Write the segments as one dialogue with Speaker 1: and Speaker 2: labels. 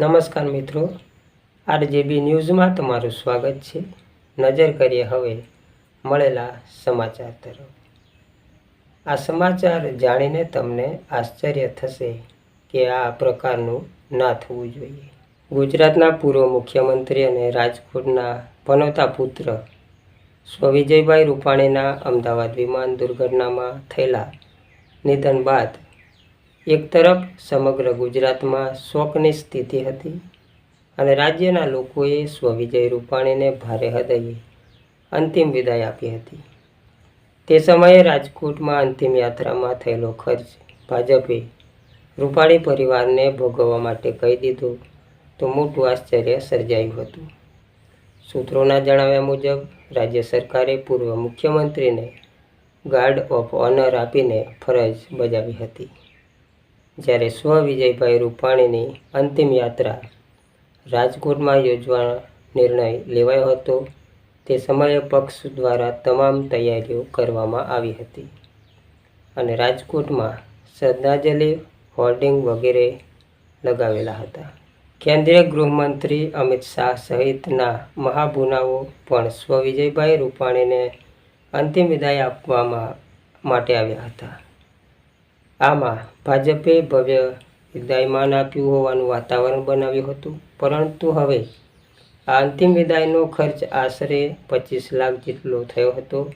Speaker 1: નમસ્કાર મિત્રો. આરજેબી ન્યૂઝમાં તમારું સ્વાગત છે. નજર કરીએ હવે મળેલા સમાચાર તરફ. આ સમાચાર જાણીને તમને આશ્ચર્ય થશે કે આ પ્રકારનું ના થવું જોઈએ. ગુજરાતના પૂર્વ મુખ્યમંત્રી અને રાજકોટના પનોતા પુત્ર સ્વ વિજયભાઈ રૂપાણીના અમદાવાદ વિમાન દુર્ઘટનામાં થયેલા નિધન બાદ એક તરફ સમગ્ર ગુજરાતમાં શોકની સ્થિતિ હતી અને રાજ્યના લોકોએ સ્વવિજય રૂપાણીને ભારે હૃદયે અંતિમ વિદાય આપી હતી. તે સમયે રાજકોટમાં અંતિમ યાત્રામાં થયેલો ખર્ચ ભાજપે રૂપાણી પરિવારને ભોગવવા માટે કહી દીધું તો મોટું આશ્ચર્ય સર્જાયું હતું. સૂત્રોના જણાવ્યા મુજબ, રાજ્ય સરકારે પૂર્વ મુખ્યમંત્રીને ગાર્ડ ઓફ ઓનર આપીને ફરજ બજાવી હતી. જ્યારે સ્વ વિજયભાઈ રૂપાણીની અંતિમ યાત્રા રાજકોટમાં યોજવાનો નિર્ણય લેવાયો હતો, તે સમયે પક્ષ દ્વારા તમામ તૈયારીઓ કરવામાં આવી હતી અને રાજકોટમાં શ્રદ્ધાંજલિ, હોર્ડિંગ વગેરે લગાવેલા હતા. કેન્દ્રીય ગૃહમંત્રી અમિત શાહ સહિતના મહાભુનાઓ પણ સ્વ વિજયભાઈ રૂપાણીને અંતિમ વિદાય આપવામાં માટે આવ્યા હતા. આમાં ભાજપે ભવ્ય વિદાયમાન આપ્યું હોવાનું વાતાવરણ બનાવ્યું હતું. પરંતુ હવે આ અંતિમ વિદાયનો ખર્ચ આશરે પચીસ લાખ જેટલો થયો હતો.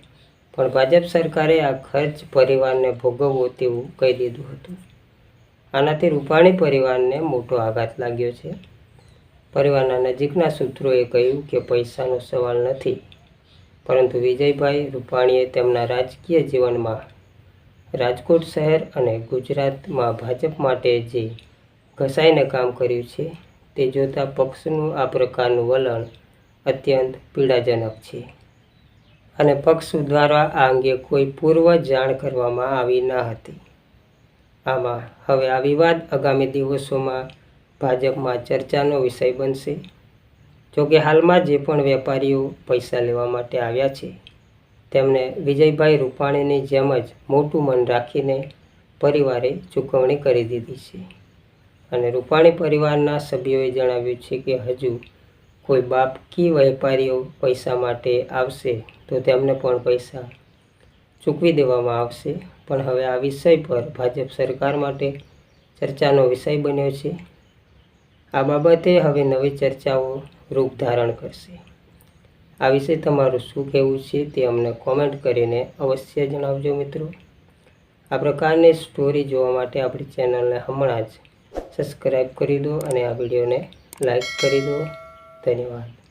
Speaker 1: પણ ભાજપ સરકારે આ ખર્ચ પરિવારને ભોગવવો તેવું કહી દીધું હતું. આનાથી રૂપાણી પરિવારને મોટો આઘાત લાગ્યો છે. પરિવારના નજીકના સૂત્રોએ કહ્યું કે પૈસાનો સવાલ નથી. પરંતુ વિજયભાઈ રૂપાણીએ તેમના રાજકીય જીવનમાં રાજકોટ શહેર અને ગુજરાતમાં ભાજપ માટે જે ઘસાઈને કામ કર્યું છે, તે જોતાં પક્ષનું આ પ્રકારનું વલણ અત્યંત પીડાજનક છે. અને પક્ષ દ્વારા આ અંગે કોઈ પૂર્વ જાણ કરવામાં આવી ન હતી. આમાં હવે આ વિવાદ આગામી દિવસોમાં ભાજપમાં ચર્ચાનો વિષય બનશે. જોકે હાલમાં જે પણ વેપારીઓ પૈસા લેવા માટે આવ્યા છે તેમને વિજયભાઈ રૂપાણીની જેમ જ મોટું મન રાખીને પરિવારે ચૂકવણી કરી દીધી છે. અને રૂપાણી પરિવારના સભ્યોએ જણાવ્યું છે કે હજુ કોઈ બાપ કી વેપારીઓ પૈસા માટે આવશે તો તેમને પણ પૈસા ચૂકવી દેવામાં આવશે. પણ હવે આ વિષય પર ભાજપ સરકાર માટે ચર્ચાનો વિષય બન્યો છે. આ બાબતે હવે નવી ચર્ચાઓ રૂપ ધારણ કરશે. આ વિશે તમારું શું કહેવું છે તે અમને કોમેન્ટ કરીને અવશ્ય જણાવજો મિત્રો. આ પ્રકારની સ્ટોરી જોવા માટે આપણી ચેનલને હમણાં જ સબસ્ક્રાઈબ કરી દો અને આ વિડીયોને લાઈક કરી દો. ધન્યવાદ.